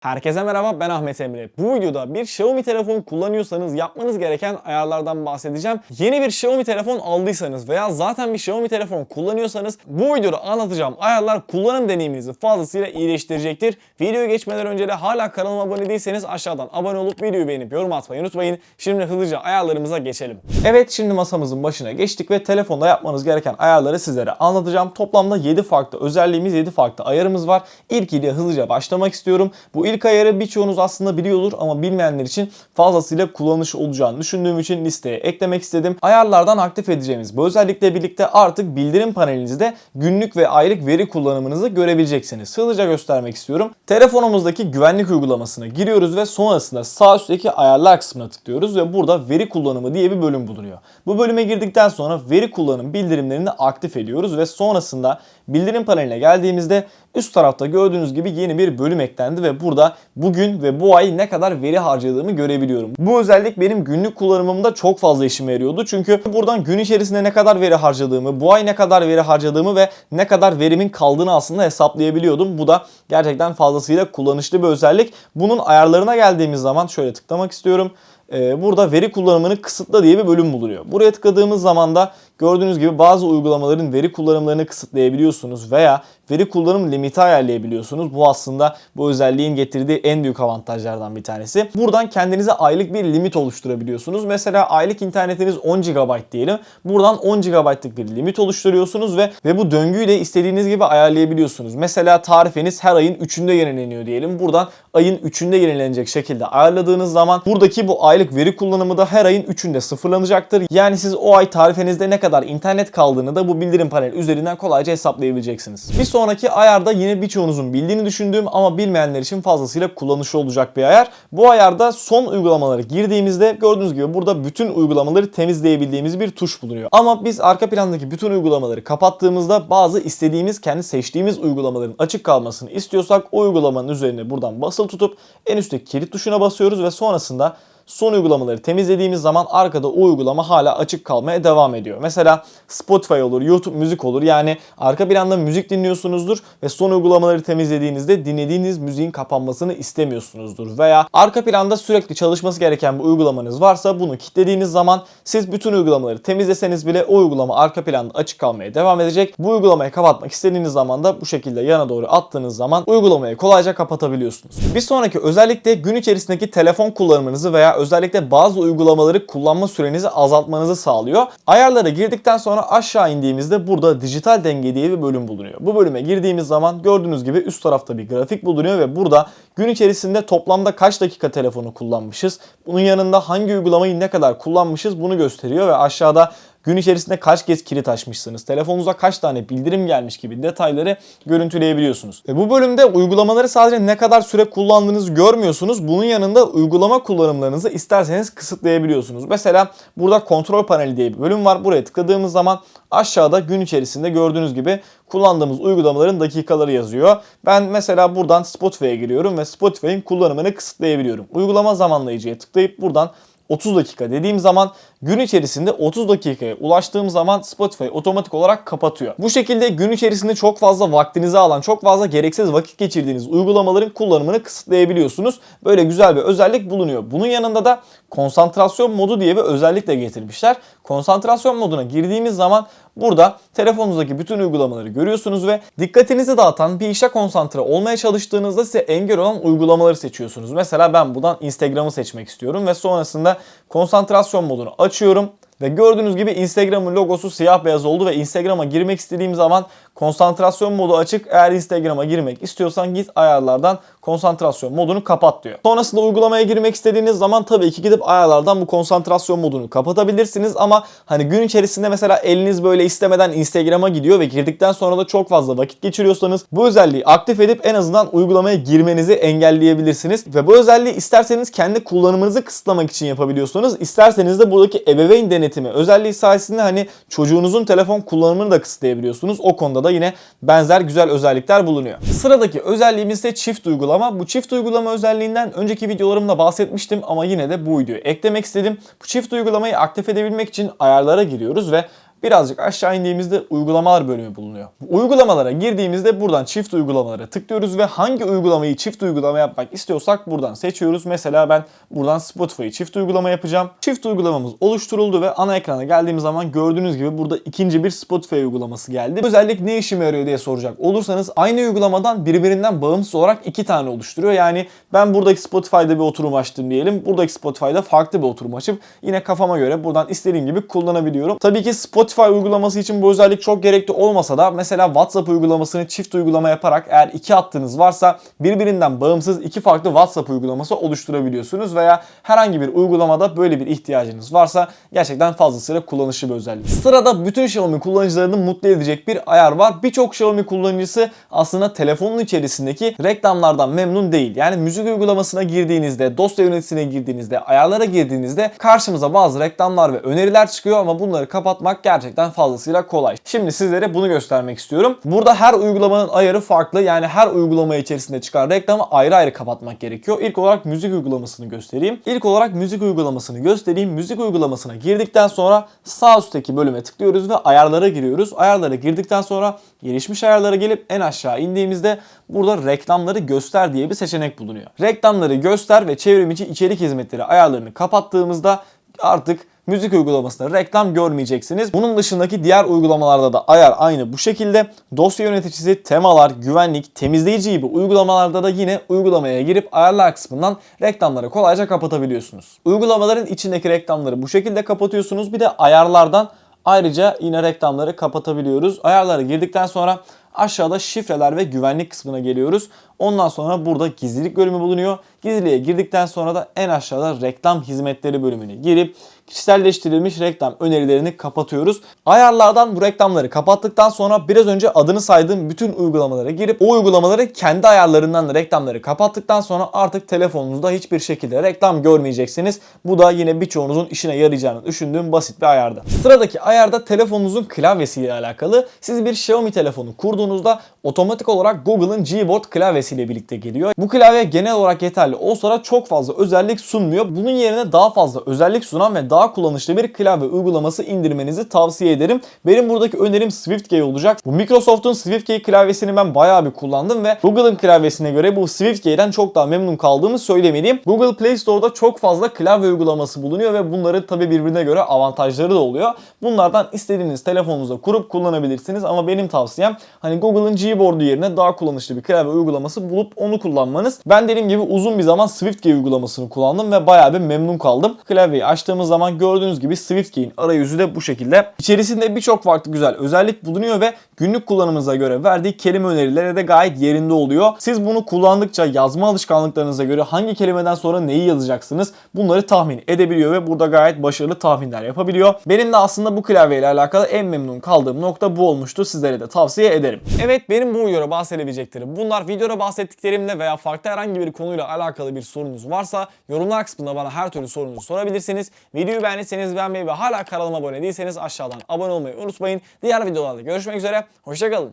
Herkese merhaba ben Ahmet Emre. Bu videoda bir Xiaomi telefon kullanıyorsanız yapmanız gereken ayarlardan bahsedeceğim. Yeni bir Xiaomi telefon aldıysanız veya zaten bir Xiaomi telefon kullanıyorsanız bu videoda anlatacağım ayarlar kullanım deneyiminizi fazlasıyla iyileştirecektir. Videoya geçmeden önce de hala kanalıma abone değilseniz aşağıdan abone olup videoyu beğenip yorum atmayı unutmayın. Şimdi hızlıca ayarlarımıza geçelim. Evet şimdi masamızın başına geçtik ve telefonda yapmanız gereken ayarları sizlere anlatacağım. Toplamda 7 farklı özelliğimiz 7 farklı ayarımız var. İlkiyle hızlıca başlamak istiyorum. Bu ilk ayarı birçoğunuz aslında biliyordur ama bilmeyenler için fazlasıyla kullanış olacağını düşündüğüm için listeye eklemek istedim. Ayarlardan aktif edeceğimiz bu özellikle birlikte artık bildirim panelinizde günlük ve aylık veri kullanımınızı görebileceksiniz. Hızlıca göstermek istiyorum. Telefonumuzdaki güvenlik uygulamasına giriyoruz ve sonrasında sağ üstteki ayarlar kısmına tıklıyoruz ve burada veri kullanımı diye bir bölüm bulunuyor. Bu bölüme girdikten sonra veri kullanım bildirimlerini aktif ediyoruz ve sonrasında bildirim paneline geldiğimizde üst tarafta gördüğünüz gibi yeni bir bölüm eklendi ve burada bugün ve bu ay ne kadar veri harcadığımı görebiliyorum. Bu özellik benim günlük kullanımımda çok fazla işime yarıyordu. Çünkü buradan gün içerisinde ne kadar veri harcadığımı, bu ay ne kadar veri harcadığımı ve ne kadar verimin kaldığını aslında hesaplayabiliyordum. Bu da gerçekten fazlasıyla kullanışlı bir özellik. Bunun ayarlarına geldiğimiz zaman şöyle tıklamak istiyorum. Ee, burada veri kullanımını kısıtla diye bir bölüm bulunuyor. Buraya tıkladığımız zaman da gördüğünüz gibi bazı uygulamaların veri kullanımlarını kısıtlayabiliyorsunuz veya veri kullanım limiti ayarlayabiliyorsunuz. Bu aslında bu özelliğin getirdiği en büyük avantajlardan bir tanesi. Buradan kendinize aylık bir limit oluşturabiliyorsunuz. Mesela aylık internetiniz 10 GB diyelim. Buradan 10 GB'lık bir limit oluşturuyorsunuz ve ve bu döngüyü de istediğiniz gibi ayarlayabiliyorsunuz. Mesela tarifeniz her ayın 3'ünde yenileniyor diyelim. Buradan ayın 3'ünde yenilenecek şekilde ayarladığınız zaman buradaki bu aylık veri kullanımı da her ayın 3'ünde sıfırlanacaktır. Yani siz o ay tarifenizde ne kadar internet kaldığını da bu bildirim paneli üzerinden kolayca hesaplayabileceksiniz. Bir sonraki ayarda yine birçoğunuzun bildiğini düşündüğüm ama bilmeyenler için fazlasıyla kullanışlı olacak bir ayar. Bu ayarda son uygulamaları girdiğimizde gördüğünüz gibi burada bütün uygulamaları temizleyebildiğimiz bir tuş bulunuyor. Ama biz arka plandaki bütün uygulamaları kapattığımızda bazı istediğimiz kendi seçtiğimiz uygulamaların açık kalmasını istiyorsak o uygulamanın üzerine buradan basılı tutup en üstteki kilit tuşuna basıyoruz ve sonrasında son uygulamaları temizlediğimiz zaman arkada o uygulama hala açık kalmaya devam ediyor. Mesela Spotify olur, YouTube müzik olur. Yani arka planda müzik dinliyorsunuzdur ve son uygulamaları temizlediğinizde dinlediğiniz müziğin kapanmasını istemiyorsunuzdur. Veya arka planda sürekli çalışması gereken bir uygulamanız varsa bunu kilitlediğiniz zaman siz bütün uygulamaları temizleseniz bile o uygulama arka planda açık kalmaya devam edecek. Bu uygulamayı kapatmak istediğiniz zaman da bu şekilde yana doğru attığınız zaman uygulamayı kolayca kapatabiliyorsunuz. Bir sonraki özellikle gün içerisindeki telefon kullanımınızı veya özellikle bazı uygulamaları kullanma sürenizi azaltmanızı sağlıyor. Ayarlara girdikten sonra aşağı indiğimizde burada dijital denge diye bir bölüm bulunuyor. Bu bölüme girdiğimiz zaman gördüğünüz gibi üst tarafta bir grafik bulunuyor ve burada gün içerisinde toplamda kaç dakika telefonu kullanmışız, bunun yanında hangi uygulamayı ne kadar kullanmışız bunu gösteriyor ve aşağıda gün içerisinde kaç kez kilit açmışsınız, telefonunuza kaç tane bildirim gelmiş gibi detayları görüntüleyebiliyorsunuz. Ve bu bölümde uygulamaları sadece ne kadar süre kullandığınızı görmüyorsunuz. Bunun yanında uygulama kullanımlarınızı isterseniz kısıtlayabiliyorsunuz. Mesela burada kontrol paneli diye bir bölüm var. Buraya tıkladığımız zaman aşağıda gün içerisinde gördüğünüz gibi kullandığımız uygulamaların dakikaları yazıyor. Ben mesela buradan Spotify'a giriyorum ve Spotify'ın kullanımını kısıtlayabiliyorum. Uygulama zamanlayıcıya tıklayıp buradan 30 dakika dediğim zaman gün içerisinde 30 dakikaya ulaştığım zaman Spotify otomatik olarak kapatıyor. Bu şekilde gün içerisinde çok fazla vaktinizi alan, çok fazla gereksiz vakit geçirdiğiniz uygulamaların kullanımını kısıtlayabiliyorsunuz. Böyle güzel bir özellik bulunuyor. Bunun yanında da konsantrasyon modu diye bir özellik de getirmişler. Konsantrasyon moduna girdiğimiz zaman burada telefonunuzdaki bütün uygulamaları görüyorsunuz ve dikkatinizi dağıtan bir işe konsantre olmaya çalıştığınızda size engel olan uygulamaları seçiyorsunuz. Mesela ben buradan Instagram'ı seçmek istiyorum ve sonrasında konsantrasyon modunu açıyorum. Ve gördüğünüz gibi Instagram'ın logosu siyah beyaz oldu ve Instagram'a girmek istediğim zaman konsantrasyon modu açık. Eğer Instagram'a girmek istiyorsan git ayarlardan konsantrasyon modunu kapat diyor. Sonrasında uygulamaya girmek istediğiniz zaman tabii ki gidip ayarlardan bu konsantrasyon modunu kapatabilirsiniz ama hani gün içerisinde mesela eliniz böyle istemeden Instagram'a gidiyor ve girdikten sonra da çok fazla vakit geçiriyorsanız bu özelliği aktif edip en azından uygulamaya girmenizi engelleyebilirsiniz. Ve bu özelliği isterseniz kendi kullanımınızı kısıtlamak için yapabiliyorsunuz. İsterseniz de buradaki ebeveyn denetimi özelliği sayesinde hani çocuğunuzun telefon kullanımını da kısıtlayabiliyorsunuz. O konuda da yine benzer güzel özellikler bulunuyor. Sıradaki özelliğimiz ise çift uygulama. Bu çift uygulama özelliğinden önceki videolarımda bahsetmiştim ama yine de bu videoyu eklemek istedim. Bu çift uygulamayı aktif edebilmek için ayarlara giriyoruz ve birazcık aşağı indiğimizde uygulamalar bölümü bulunuyor. Bu uygulamalara girdiğimizde buradan çift uygulamalara tıklıyoruz ve hangi uygulamayı çift uygulama yapmak istiyorsak buradan seçiyoruz. Mesela ben buradan Spotify'ı çift uygulama yapacağım. Çift uygulamamız oluşturuldu ve ana ekrana geldiğimiz zaman gördüğünüz gibi burada ikinci bir Spotify uygulaması geldi. Özellik ne işime yarıyor diye soracak olursanız aynı uygulamadan birbirinden bağımsız olarak iki tane oluşturuyor. Yani ben buradaki Spotify'da bir oturum açtım diyelim. Buradaki Spotify'da farklı bir oturum açıp yine kafama göre buradan istediğim gibi kullanabiliyorum. Tabii ki Spotify uygulaması için bu özellik çok gerekli olmasa da mesela WhatsApp uygulamasını çift uygulama yaparak eğer iki hattınız varsa birbirinden bağımsız iki farklı WhatsApp uygulaması oluşturabiliyorsunuz veya herhangi bir uygulamada böyle bir ihtiyacınız varsa gerçekten fazlasıyla kullanışlı bir özellik. Sırada bütün Xiaomi kullanıcılarını mutlu edecek bir ayar var. Birçok Xiaomi kullanıcısı aslında telefonun içerisindeki reklamlardan memnun değil. Yani müzik uygulamasına girdiğinizde, dosya yöneticisine girdiğinizde, ayarlara girdiğinizde karşımıza bazı reklamlar ve öneriler çıkıyor ama bunları kapatmak gerçekten fazlasıyla kolay. Şimdi sizlere bunu göstermek istiyorum. Burada her uygulamanın ayarı farklı. Yani her uygulama içerisinde çıkan reklamı ayrı ayrı kapatmak gerekiyor. İlk olarak müzik uygulamasını göstereyim. İlk olarak müzik uygulamasını göstereyim. Müzik uygulamasına girdikten sonra sağ üstteki bölüme tıklıyoruz ve ayarlara giriyoruz. Ayarlara girdikten sonra gelişmiş ayarlara gelip en aşağı indiğimizde burada reklamları göster diye bir seçenek bulunuyor. Reklamları göster ve çevrim içi içerik hizmetleri ayarlarını kapattığımızda artık müzik uygulamasında reklam görmeyeceksiniz. Bunun dışındaki diğer uygulamalarda da ayar aynı bu şekilde. Dosya yöneticisi, temalar, güvenlik, temizleyici gibi uygulamalarda da yine uygulamaya girip ayarlar kısmından reklamları kolayca kapatabiliyorsunuz. Uygulamaların içindeki reklamları bu şekilde kapatıyorsunuz. Bir de ayarlardan ayrıca yine reklamları kapatabiliyoruz. Ayarlara girdikten sonra aşağıda şifreler ve güvenlik kısmına geliyoruz. Ondan sonra burada gizlilik bölümü bulunuyor. Gizliliğe girdikten sonra da en aşağıda reklam hizmetleri bölümüne girip kişiselleştirilmiş reklam önerilerini kapatıyoruz. Ayarlardan bu reklamları kapattıktan sonra biraz önce adını saydığım bütün uygulamalara girip o uygulamaları kendi ayarlarından da reklamları kapattıktan sonra artık telefonunuzda hiçbir şekilde reklam görmeyeceksiniz. Bu da yine birçoğunuzun işine yarayacağını düşündüğüm basit bir ayarda. Sıradaki ayarda telefonunuzun klavyesiyle alakalı. Siz bir Xiaomi telefonu kurduğunuzda otomatik olarak Google'ın Gboard klavyesiyle birlikte geliyor. Bu klavye genel olarak yeterli olsa da çok fazla özellik sunmuyor. Bunun yerine daha fazla özellik sunan ve daha kullanışlı bir klavye uygulaması indirmenizi tavsiye ederim. Benim buradaki önerim SwiftKey olacak. Bu Microsoft'un SwiftKey klavyesini ben bayağı bir kullandım ve Google'ın klavyesine göre bu SwiftKey'den çok daha memnun kaldığımı söylemeliyim. Google Play Store'da çok fazla klavye uygulaması bulunuyor ve bunların tabi birbirine göre avantajları da oluyor. Bunlardan istediğiniz telefonunuza kurup kullanabilirsiniz ama benim tavsiyem hani Google'ın Gboard'u yerine daha kullanışlı bir klavye uygulaması bulup onu kullanmanız. Ben dediğim gibi uzun bir zaman SwiftKey uygulamasını kullandım ve bayağı bir memnun kaldım. Klavyeyi açtığımız zaman gördüğünüz gibi SwiftKey'in arayüzü de bu şekilde. İçerisinde birçok farklı güzel özellik bulunuyor ve günlük kullanımınıza göre verdiği kelime önerileri de gayet yerinde oluyor. Siz bunu kullandıkça yazma alışkanlıklarınıza göre hangi kelimeden sonra neyi yazacaksınız bunları tahmin edebiliyor ve burada gayet başarılı tahminler yapabiliyor. Benim de aslında bu klavyeyle alakalı en memnun kaldığım nokta bu olmuştu. Sizlere de tavsiye ederim. Evet benim bu videoda bahsedebileceklerim bunlar. Videoda bahsettiklerimle veya farklı herhangi bir konuyla alakalı bir sorunuz varsa yorumlar kısmında bana her türlü sorunuzu sorabilirsiniz. Videoyu beğendiyseniz beğenmeyi ve hala kanalıma abone değilseniz aşağıdan abone olmayı unutmayın. Diğer videolarda görüşmek üzere. Hoşçakalın.